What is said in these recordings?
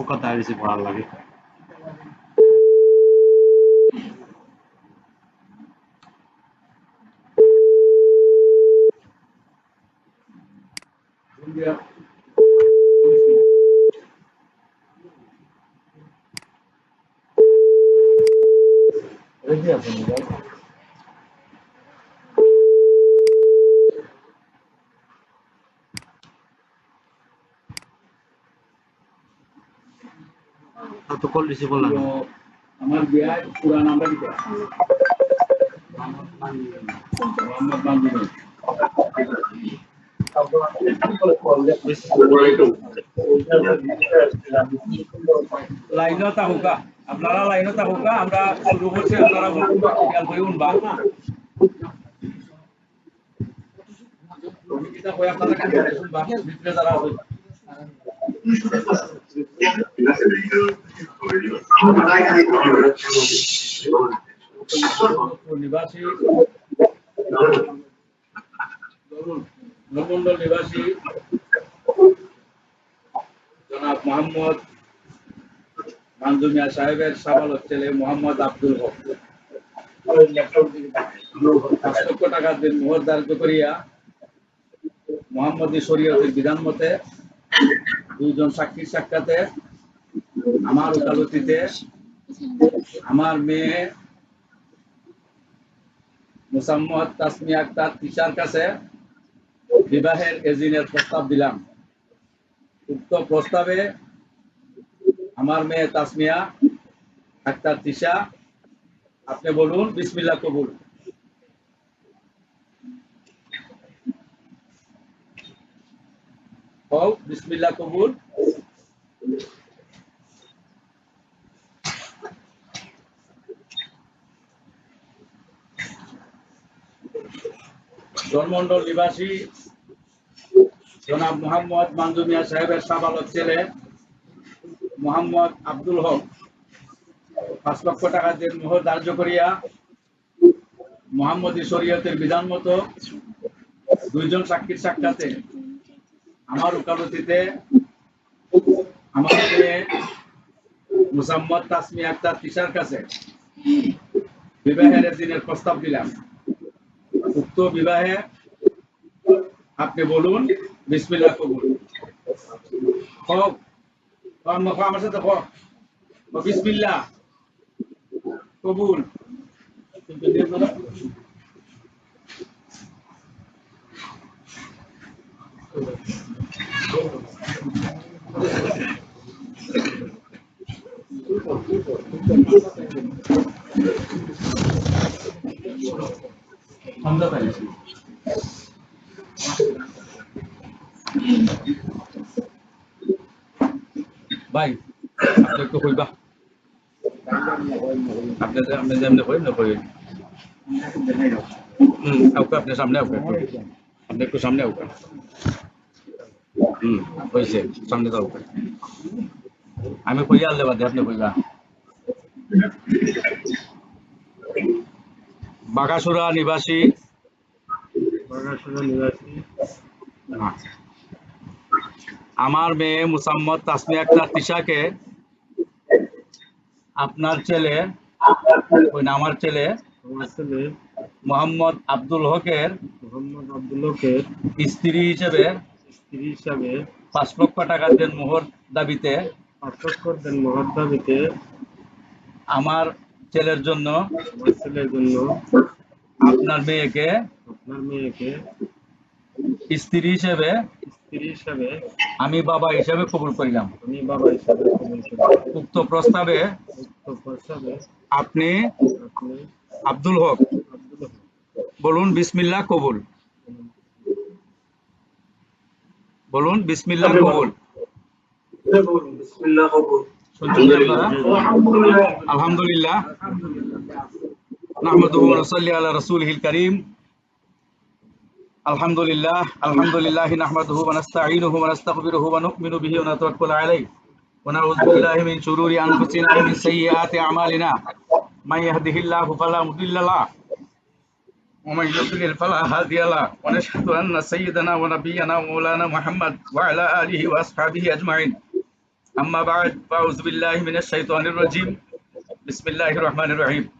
ఒక తడిసి వాళ్ళకి Yeah. Gracias. তো কল রিসিভ করলাম তো আমার বিয়ায় পুরা নামটা দিতে মোহাম্মদ বান্ধবী লাইনত আহুকা আপনারা লাইনত আহুকা আমরা শুরু করছি আপনারা খেয়াল করে উনবা আমি কিতা কই আপনারা কাছে শুনবা ভিতরে যারা আছে নিবাসী জনাব মোহাম্মদ মানজুমিয়া সাহেবের সাবালক ছেলে মোহাম্মদ আব্দুল হক। পাঁচ মোহর ধার্য করিয়া মোহাম্মদী শরীয়তের বিধান মতে দুইজন সাক্ষীর সাক্ষাতে আমার ওকালতিতে আমার মেয়ে মুসাম্মদ তাসমি আক্তার তিশার কাছে বিবাহের এজিনের প্রস্তাব দিলাম। উক্ত প্রস্তাবে আমার মেয়ে তাসমিয়া আক্তার তিশা, আপনি বলুন, বিসমিল্লাহ কবুল। হোক বিসমিল্লাহ কবুল। জন্মন্ডল নিবাসী জনাব মোহাম্মদ মানজুমিয়া সাহেবের সাবালক ছেলে মোহাম্মদ আব্দুল হক। পাঁচ লক্ষ টাকা দিয়ে মোহর ধার্য করিয়া মোহাম্মদী শরীয়তের বিধান মতো দুইজন সাক্ষীর সাক্ষাতে আমার উকালতিতে আমার মেয়ে মুসাম্মদ তাসমি আক্তার তিশার কাছে বিবাহের দিনের প্রস্তাব দিলাম উক্ত বিবাহে আপনি বলুন বিসমিল্লাহ কবুল হোক আমার আমার সাথে হোক বিসমিল্লাহ কবুল ভাই আপনি একটু কইবা আপনি যে- আপনি যেমনি কইন না কইন হুম আউকা আপনি সামনে আউকা একটু। আপনি একটু সামনে আউকা হুম হয়েছে সামনে যাও আমি কইয়া আনলে বাদে আপনি কইবা বাগাসুরা নিবাসী বাগাসুরা নিবাসী হ্যাঁ। আমার মেয়ে মুসাম্মদ তাসমি আক্তার তিশাকে আপনার ছেলে ওই আমার ছেলে আমার ছেলে মোহাম্মদ আব্দুল হকের মোহাম্মদ আব্দুল্লকের স্ত্রী হিসেবে স্ত্রী হিসাবে পাঁচ লক্ষ টাকা দেন মোহর দাবিতে পার্থক্য দেন মহাদাবিতে আমার ছেলের জন্য আমার ছেলের জন্য আপনার মেয়েকে আপনার মেয়েকে স্ত্রী হিসেবে স্ত্রী হিসাবে আমি বাবা হিসেবে কবুল করিলাম। আমি বাবা হিসাবে কবুল করি উক্ত প্রস্তাবে উক্ত প্রস্তাবে আপনি আব্দুল হক বলুন বিসমিল্লাহ কবুল। বলুন বিসমিল্লাহ কবুল। আলহামদুলিল্লাহ। নাহমাদুহু ওয়া নুসাল্লি আলা রাসূলিহিল কারীম। الحمد لله الحمد لله نحمده ونستعينه ونستغفره ونؤمن به ونتوكل عليه ونعوذ بالله من شرور انفسنا ومن سيئات اعمالنا من يهده الله فلا مضل له ومن يضلل فلا هادي له ونشهد ان سيدنا ونبينا ومولانا محمد وعلى اله واصحابه اجمعين اما بعد فاعوذ بالله من الشيطان الرجيم بسم الله الرحمن الرحيم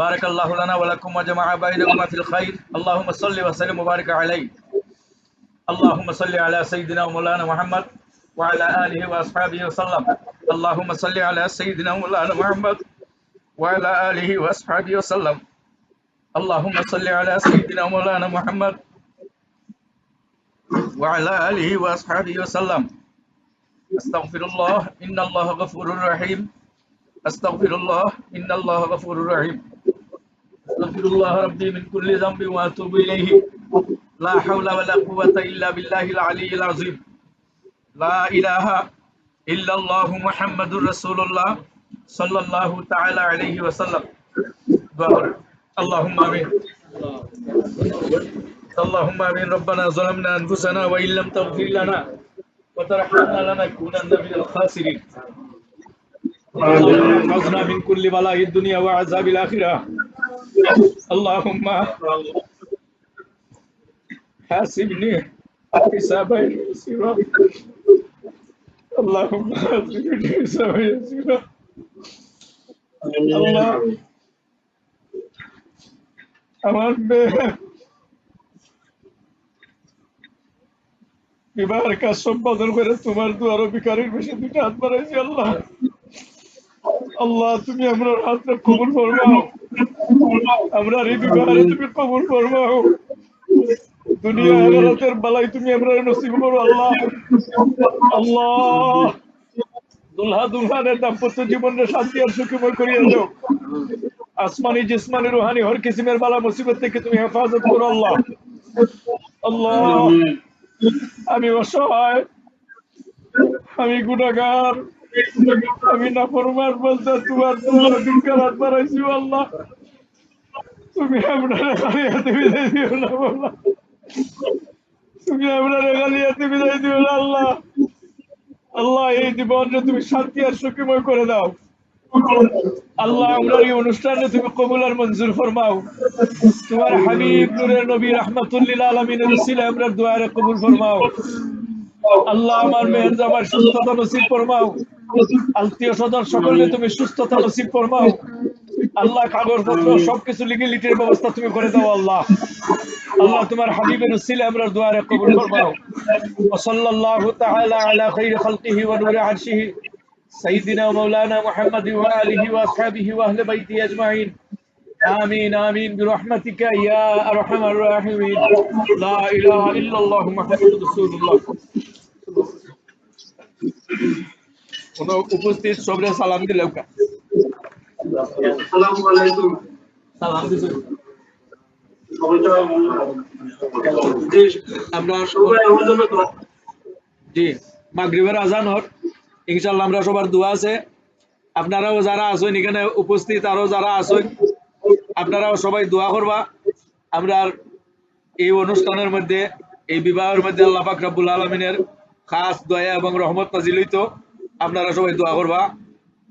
بارك الله لنا ولكم وجمع بينكما في الخير. اللهم صل وسلم وبارك عليه. اللهم صل على سيدنا ومولانا محمد وعلى آله وأصحابه وسلم. اللهم صل على سيدنا ومولانا محمد وعلى آله وأصحابه وسلم. اللهم صل على سيدنا ومولانا محمد وعلى آله وأصحابه وسلم. أستغفر الله. إن الله غفور رحيم. أستغفر الله إن الله غفور رحيم. أستغفر الله ربي من كل ذنب وأتوب إليه. لا حول ولا قوة إلا بالله العلي العظيم. لا إله إلا الله محمد رسول الله صلى الله تعالى عليه وسلم. اللهم آمين. اللهم آمين. ربنا ظلمنا أنفسنا وإن لم تغفر لنا وترحمنا لنكونن من الخاسرين. اللهم احفظنا من كل بلاء الدنيا وعذاب الآخرة اللهم حاسبني حسابا يسيرا اللهم حاسبني حسابا يسيرا الله আমার মেয়ে বিবাহের কাজ সম্পাদন করে তোমার দুয়ারো ভিকারির বেশি দুটো হাত বাড়াইছি আল্লাহ আল্লাহ তুমি আমরা হাতটা কবুল ফরমাও। আমরা এই বিবাহে তুমি কবুল ফরমাও। দুনিয়া আদালতের বালাই তুমি আমরা নসিব করো আল্লাহ। আল্লাহ। দুলহা দুলহানের দাম্পত্য জীবনের শান্তি আর সুখময় করিয়া দাও। আসমানি জিসমানি রুহানি হর কিসিমের বালা মুসিবত থেকে তুমি হেফাজত করো আল্লাহ। আল্লাহ আমি অসহায় আমি গুণাগার আমি নাফরমান বলতে তোমার তোমার অধিকার হাত বাড়াইছি, আল্লাহ। তুমি আপনার খালি হাতে বিদায় দিও না আল্লাহ তুমি আপনার খালি হাতে বিদায় দিও না, আল্লাহ। আল্লাহ, এই জীবনটা তুমি শান্তি আর সুখময় করে দাও। আল্লাহ, আমরা এই অনুষ্ঠানে তুমি কবুল মঞ্জুর ফরমাও। তোমার হাবিব নূরের নবী রহমাতুল্লিল আলমিনের আমরা দোয়ারে কবুল ফরমাও। আল্লাহ আমার মেহের আমার সুস্থতা নসিব ফরমাও আত্মীয় স্বজন সকলকে তুমি সুস্থতা নসিব ফরমাও আল্লাহ কাগজপত্র সবকিছু লিখে লিটের ব্যবস্থা তুমি করে দাও আল্লাহ আল্লাহ তোমার হাবিবের উসিলে আমরা দোয়ারে কবুল ফরমাও وصلى الله تعالى على خير خلقه ونور عرشه سيدنا ومولانا محمد وآله وأصحابه وأهل بيته أجمعين آمين آمين برحمتك يا أرحم الراحمين لا إله إلا الله محمد رسول الله কোনো উপস্থিত সবরে সালাম দিলে আসসালামু আলাইকুম। সালাম আমরা সবাই আমার জন্য দোয়া। জি মাগরিবের আজান হর ইনশাল্লাহ আমরা সবার দোয়া আছে। আপনারাও যারা আছেন এখানে উপস্থিত আরও যারা আছেন আপনারাও সবাই দোয়া করবা। আমরা এই অনুষ্ঠানের মধ্যে এই বিবাহের মধ্যে আল্লাহ পাক রব্বুল আলমিনের খাস দয়া এবং রহমত নাজিল হইতো। আপনারা সবাই দোয়া করবা।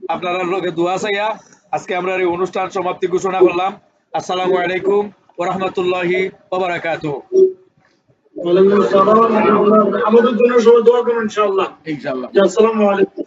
আপনারা লোকে দোয়া চাইয়া আজকে আমরা এই অনুষ্ঠান সমাপ্তি ঘোষণা করলাম। আসসালামু আলাইকুম ওরহমতুল্লাহি রহমতুল্লাহি ওয়ালাইকুম আমাদের জন্য সবাই দোয়া করুন ইনশাআল্লাহ। ইনশাল্লাহ আসসালামু আলাইকুম।